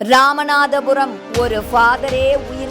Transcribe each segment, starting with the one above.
ராமநாதபுரம் ஒரு ஃபாதரே உயிர்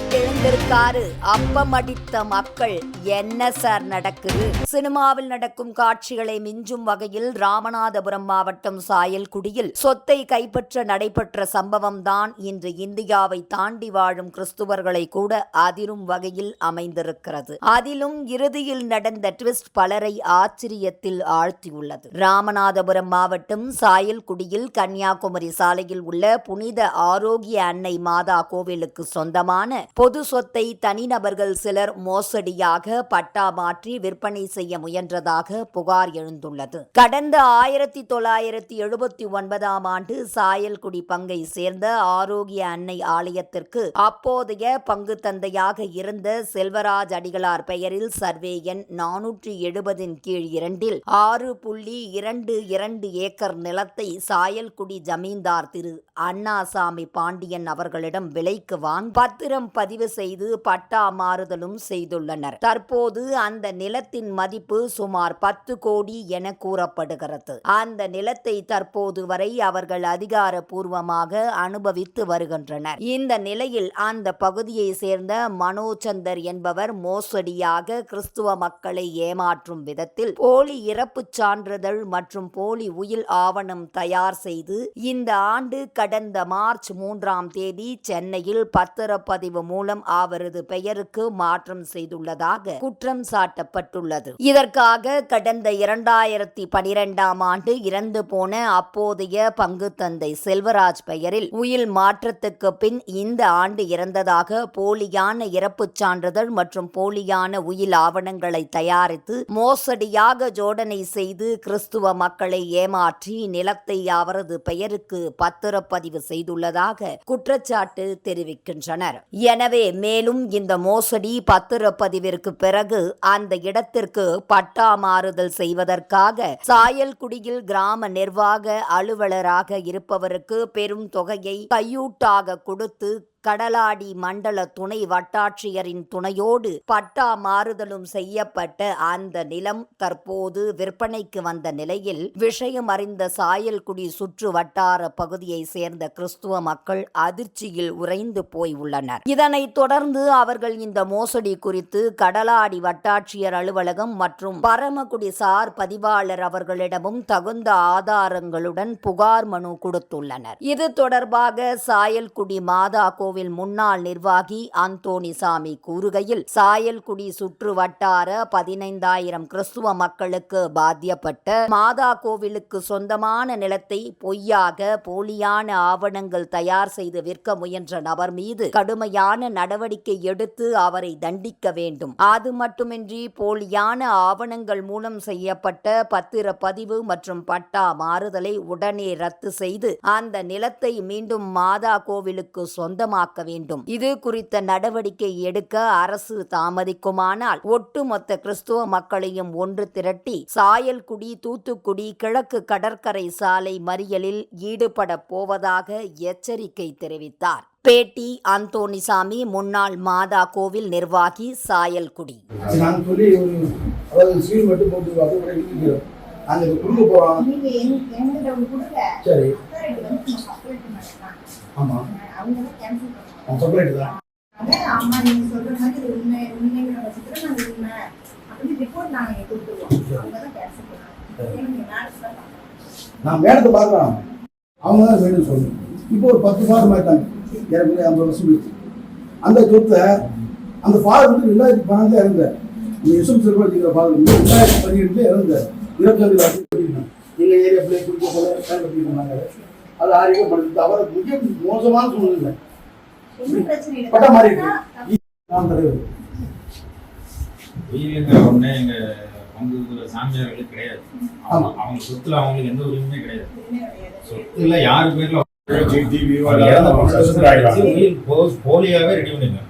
வந்திருக்காரு. அப்பம் அடித்த மக்கள் என்ன சார் நடக்குது? சினிமாவில் நடக்கும் காட்சிகளை மிஞ்சும் வகையில் ராமநாதபுரம் மாவட்டம் சாயல்குடியில் சொத்தை கைப்பற்ற நடைபெற்ற சம்பவம் தான் இன்று இந்தியாவை தாண்டி வாழும் கிறிஸ்துவர்களை கூட அதிரும் வகையில் அமைந்திருக்கிறது. அதிலும் இறுதியில் நடந்த ட்விஸ்ட் பலரை ஆச்சரியத்தில் ஆழ்த்தியுள்ளது. ராமநாதபுரம் மாவட்டம் சாயல்குடியில் கன்னியாகுமரி சாலையில் உள்ள புனித ஆரோக்கிய அன்னை மாதா கோவிலுக்கு சொந்தமான பொது சொத்தை தனிநபர்கள் சிலர் மோசடியாக பட்டா மாற்றி விற்பனை செய்ய முயன்றதாக புகார் எழுந்துள்ளது. கடந்த ஆயிரத்தி தொள்ளாயிரத்தி எழுபத்தி ஒன்பதாம் ஆண்டு சாயல்குடி பங்கை சேர்ந்த ஆரோக்கிய அன்னை ஆலயத்திற்கு அப்போதைய பங்கு தந்தையாக இருந்த செல்வராஜ் அடிகளார் பெயரில் சர்வே எண் நானூற்றி எழுபதின் கீழ் இரண்டில் ஆறு புள்ளி இரண்டு இரண்டு ஏக்கர் நிலத்தை சாயல்குடி ஜமீன்தார் திரு அண்ணாசாமி பாண்டியன் அவர்களிடம் விலைக்கு வாங்க பத்திரம் பதிவு செய்து பட்டா மாறுதலும் செய்துள்ளனர். தற்போது அந்த நிலத்தின் மதிப்பு சுமார் பத்து கோடி என கூறப்படுகிறது. அந்த நிலத்தை தற்போது வரை அவர்கள் அதிகாரப்பூர்வமாக அனுபவித்து வருகின்றனர். இந்த நிலையில் அந்த பகுதியை சேர்ந்த மனோச்சந்தர் என்பவர் மோசடியாக கிறிஸ்துவ மக்களை ஏமாற்றும் விதத்தில் போலி இறப்புச் சான்றிதழ் மற்றும் போலி உயில் ஆவணம் தயார் செய்து இந்த ஆண்டு கடந்த மார்ச் மூன்றாம் தேதி சென்னையில் பத்திரப்பதிவு மூலம் அவரது பெயருக்கு மாற்றம் செய்துள்ளதாக குற்றம் சாட்டப்பட்டுள்ளது. இதற்காக கடந்த இரண்டாயிரத்தி பனிரெண்டாம் ஆண்டு இறந்து போன அப்போதைய பங்கு தந்தை செல்வராஜ் பெயரில் உயில் மாற்றத்துக்கு பின் இந்த ஆண்டு இறந்ததாக போலியான இறப்புச் சான்றிதழ் மற்றும் போலியான உயில் ஆவணங்களை தயாரித்து மோசடியாக ஜோடனை செய்து கிறிஸ்துவ மக்களை ஏமாற்றி நிலத்தை அவரது பெயருக்கு பத்திரப்பதிவு செய்துள்ளதாக குற்றச்சாட்டு தெரிவிக்கின்றனர். எனவே மேலும் இந்த மோசடி பத்திரப்பதிவிற்கு பிறகு அந்த இடத்திற்கு பட்டா மாறுதல் செய்வதற்காக சாயல்குடியில் கிராம நிர்வாக அலுவலராக இருப்பவருக்கு பெரும் தொகையை கையூட்டாக கொடுத்து கடலாடி மண்டல துணை வட்டாட்சியரின் துணையோடு பட்டா மாறுதலும் செய்யப்பட்ட அந்த நிலம் தற்போது விற்பனைக்கு வந்த நிலையில் விஷயம் அறிந்த சாயல்குடி சுற்று வட்டார பகுதியை சேர்ந்த கிறிஸ்துவ மக்கள் அதிர்ச்சியில் உறைந்து போய் உள்ளனர். இதனைத் தொடர்ந்து அவர்கள் இந்த மோசடி குறித்து கடலாடி வட்டாட்சியர் அலுவலகம் மற்றும் பரமக்குடி சார் பதிவாளர் அவர்களிடமும் தகுந்த ஆதாரங்களுடன் புகார் மனு கொடுத்துள்ளனர். இது தொடர்பாக சாயல்குடி மாதா கோவில் முன்னாள் நிர்வாகி அந்தோணிசாமி கூறுகையில் சாயல்குடி சுற்று வட்டார பதினைந்தாயிரம் கிறிஸ்துவ மக்களுக்கு பாத்தியப்பட்ட மாதா கோவிலுக்கு சொந்தமான நிலத்தை பொய்யாக போலியான ஆவணங்கள் தயார் செய்து விற்க முயன்ற நபர் மீது கடுமையான நடவடிக்கை எடுத்து அவரை தண்டிக்க வேண்டும். அது மட்டுமின்றி போலியான ஆவணங்கள் மூலம் செய்யப்பட்ட பத்திரப்பதிவு மற்றும் பட்டா மாறுதலை உடனே ரத்து செய்து அந்த நிலத்தை மீண்டும் மாதா கோவிலுக்கு சொந்தமாக்க வேண்டும். இது குறித்த நடவடிக்கை எடுக்க அரசு தாமதிக்குமானால் ஒட்டுமொத்த கிறிஸ்துவ மக்களையும் ஒன்று திரட்டி சாயல்குடி தூத்துக்குடி கிழக்கு கடற்கரை சாலை மறியலில் ஈடுபட போவதாக எச்சரிக்கை தெரிவித்தார். பேட்டி அந்தோணிசாமி முன்னாள் மாதா கோவில் நிர்வாகி சாயல்குடி. நாங்கள் நாங்கள் பண்ணுவாங்க. நான் செப்பரேட் தான் அதான் ஆமா நீங்க சொல்ற மாதிரி இது உண்மை உண்மைங்கிற பட்சத்துல நாங்க உண்மை அப்படின்னு ரிப்போர்ட் நாங்க இங்க கொடுத்துருவோம். அவங்க தான் கேன்சல் பண்ணுவாங்க. ஏன்னா நீங்க நாளைக்கு தான் பார்க்கணும். நான் மேடத்தை பார்க்குறேன். அவங்க தான் வேணும்னு சொல்லணும். இப்போ ஒரு பத்து ஃபாதர் ஆயிட்டாங்க. எனக்கு ஐம்பது வருஷம் போயிடுச்சு அந்த சொத்தை அந்த ஃபாதர் வந்து ரெண்டாயிரத்தி பன்னெண்டுல இறந்தார். இந்த யசும் சிறுபாடிக்கிற ஃபாதர் வந்து ரெண்டாயிரத்தி பதினெட்டுல இறந்தார். இருபத்தஞ்சு வருஷம் எங்கள் ஏரியா பிள்ளை குடிக்க போல பண்ணிருந்தாங்க அது பண்ணுறது அவரை மிக மோசமான சூழ்நிலை. என்ன பிரச்சனை இல்லை. பட்டா மாறி இருக்கு. நான் தலைவர். உயிரிழந்த ஒண்ணே எங்க பங்கு சாமியார்களுக்கு கிடையாது. அவங்க அவங்க சொத்துல அவங்களுக்கு எந்த உரிமையுமே கிடையாது. சொத்துல யாரு பேர்ல போலியாவே ரெடி பண்ணிருக்காங்க.